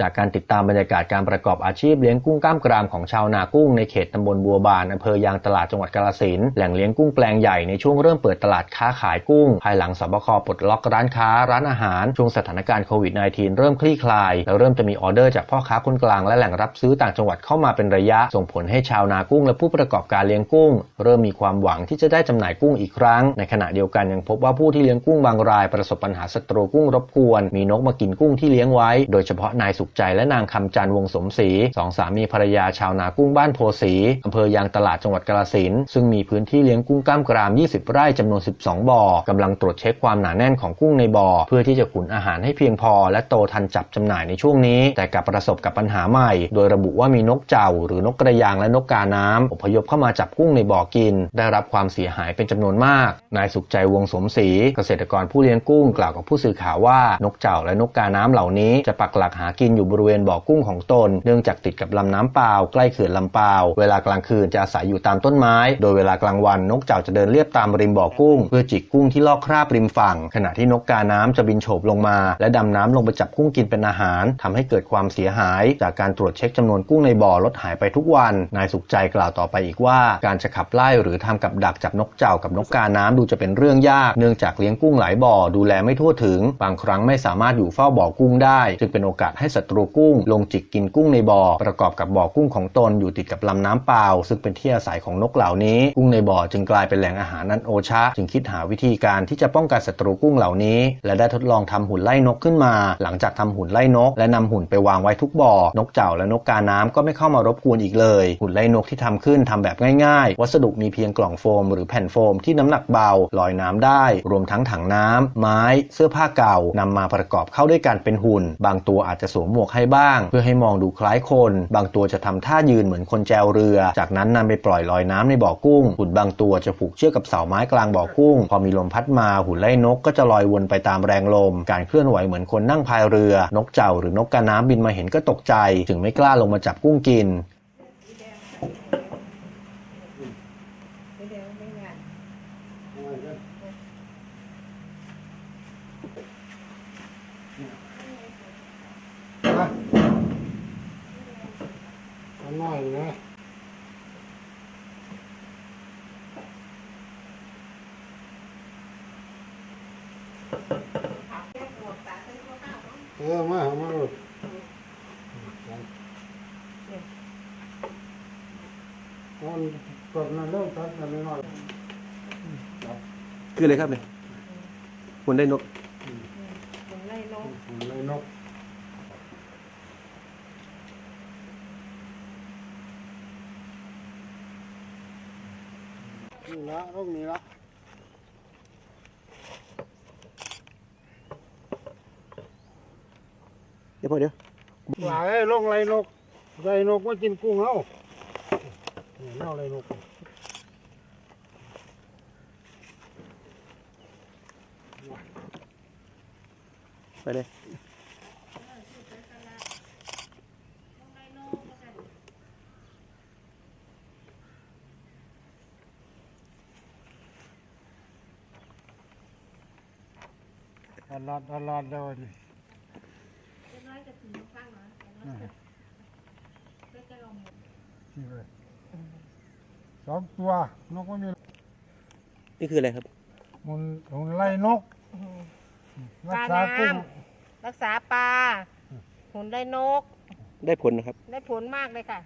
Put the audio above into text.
จากการติดตามบรรยากาศการประกอบอาชีพเลี้ยงกุ้งกล้ามกรามของชาวนากุ้งในเขตตำบลบัวบานอำเภอยางตลาดจังหวัดกาฬสินแหล่งเลี้ยงกุ้งแปลงใหญ่ในช่วงเริ่มเปิดตลาดค้าขายกุ้ง ภายหลังสบคปลดล็อกร้านค้า ร้านอาหาร ช่วงสถานการณ์โควิด -19 เริ่มคลี่คลาย แล้วเริ่มจะมีออเดอร์จากพ่อค้าคนกลางและแหล่งรับซื้อต่างจังหวัดเข้ามาเป็นระยะ ส่งผลให้ชาวนากุ้งและผู้ประกอบการเลี้ยงกุ้ง เริ่มมีความหวังที่จะได้จำหน่ายกุ้งอีกครั้ง ในขณะเดียวกันยังพบว่าผู้ที่เลี้ยงกุ้งบางราย ประสบปัญหาศัตรูกุ้งรบกวนมีนกมากินกุ้งที่เลี้ยงไว้ โดยเฉพาะนายสุขใจและนางคำจันวงสมศรีสองสามีภรรยาชาวนากุ้งบ้านโพสีอำเภอยางตลาดจังหวัดกาฬสินซึ่งมีพื้นที่เลี้ยงกุ้งกล้ามกราม 20 ไร่จำนวน 12 บ่อกำลังตรวจเช็คความหนาแน่นของกุ้งในบ่อ เพื่อที่จะขุนอาหารให้เพียงพอ และโตทันจับจำหน่ายในช่วงนี้ แต่กลับประสบกับปัญหาใหม่ โดยระบุว่ามีนกเจ้า หรือนกกระยางและนกกาน้ำอพยพเข้ามาจับกุ้งในบ่อกิน ได้รับความเสียหายเป็นจำนวนมาก นายสุขใจวงสมศรีเกษตรกรผู้เลี้ยงกุ้งกล่าวกับผู้สื่อข่าวว่านกเจ้าและนกกาน้ำเหล่านี้จะปักหลักหากินอยู่บริเวณบ่อกุ้งของตน เนื่องจากติดกับลำน้ำเปล่าใกล้เขื่อนลำเปล่าเวลากลางคืนจะอาศัยอยู่ตามต้นไม้ โดยเวลากลางวันนกเจ้าจะเดินเลียบตามริมบ่อกุ้ง เพื่อจิกกุ้งที่ลอกคราบริมฝั่ง ขณะที่นกกาน้ำจะบินโฉบลงมา และดำน้ำลงไปจับกุ้งกินเป็นอาหารทำให้เกิดความเสียหาย จากการตรวจเช็คจำนวนกุ้งในบ่อลดหายไปทุกวัน นายสุขใจกล่าวต่อไปอีกว่า การจะขับไล่หรือทำกับดักจับนกเจ้ากับนกกาน้ำดูจะเป็นเรื่องยาก เนื่องจากเลี้ยงกุ้งหลายบ่อดูแลไม่ทั่วถึง บางครั้งไม่สามารถอยู่เฝ้าบ่อกุ้งได้ จึงเป็นโอกาสให้ศัตรูกุ้ง ลงจิกกินกุ้งในบ่อ ประกอบกับบ่อกุ้งของตนอยู่ติดกับลำน้ำเปล่า ซึ่งเป็นที่อาศัยของนกเหล่านี้ กุ้งในบ่อจึงกลายเป็นแหล่งอาหารนันโอชะ จึงคิดหาวิธีการที่จะป้องกันศัตรูกุ้งเหล่านี้ และได้ทดลองทำหุ่นไล่นกขึ้นมา หลังจากทำหุ่นไล่นก และนำหุ่นไปวางไว้ทุกบ่อ นกเจ้าและนกกาน้ำก็ไม่เข้ามารบกวนอีกเลย หุ่นไล่นกที่ทำขึ้นทำแบบง่ายๆ วัสดุมีเพียงกล่องโฟม หรือแผ่นโฟมที่น้ำหนักเบาลอยน้ำได้ รวมทั้งถังน้ำไม้ เสื้อผ้าเก่านำมาประกอบเข้าด้วยกันเป็นหุ่น บางตัวอาจจะสวมมวกให้บ้าง เพื่อให้มองดูคล้ายคน บางตัวจะทำท่ายืนเหมือนคนแจวเรือ จากนั้นนำไปปล่อยลอยน้ำในบ่อกุ้ง หุ่นบางตัวจะผูกเชือกกับเสาไม้กลางบ่อกุ้ง พอมีลมพัดมาหุ่นไล่นกก็จะลอยวนไปตามแรงลม การเคลื่อนไหวเหมือนคนนั่งพายเรือ นกเจ้าหรือนกกาน้ำบินมาเห็นก็ตกใจจึงไม่กล้าลงมาจับกุ้งกินไม่เดี๋ยวไม่งาน อันน้อยนะเออมามาลูกตอนกดนั่นเริ่มตัดกันน้อยคืออะไรครับเนี่ยหุ่นได้นกผมไล่นกๆเลยนก นี่ละลูกนี้ละเดี๋ยวพอเดี๋ยวหลายลงไรนกไรนกมากินกุ้งเฮาเนี่ยเน่าไรนกไปเลย ตลาดตลาดเดียวนี่นี่เลยสองตัวนกมันมีนี่คืออะไรครับมันมันไล่นกรักษากุ้งรักษาปลาหุ่นไล่นก ได้ผลนะครับ ได้ผลมากเลยค่ะ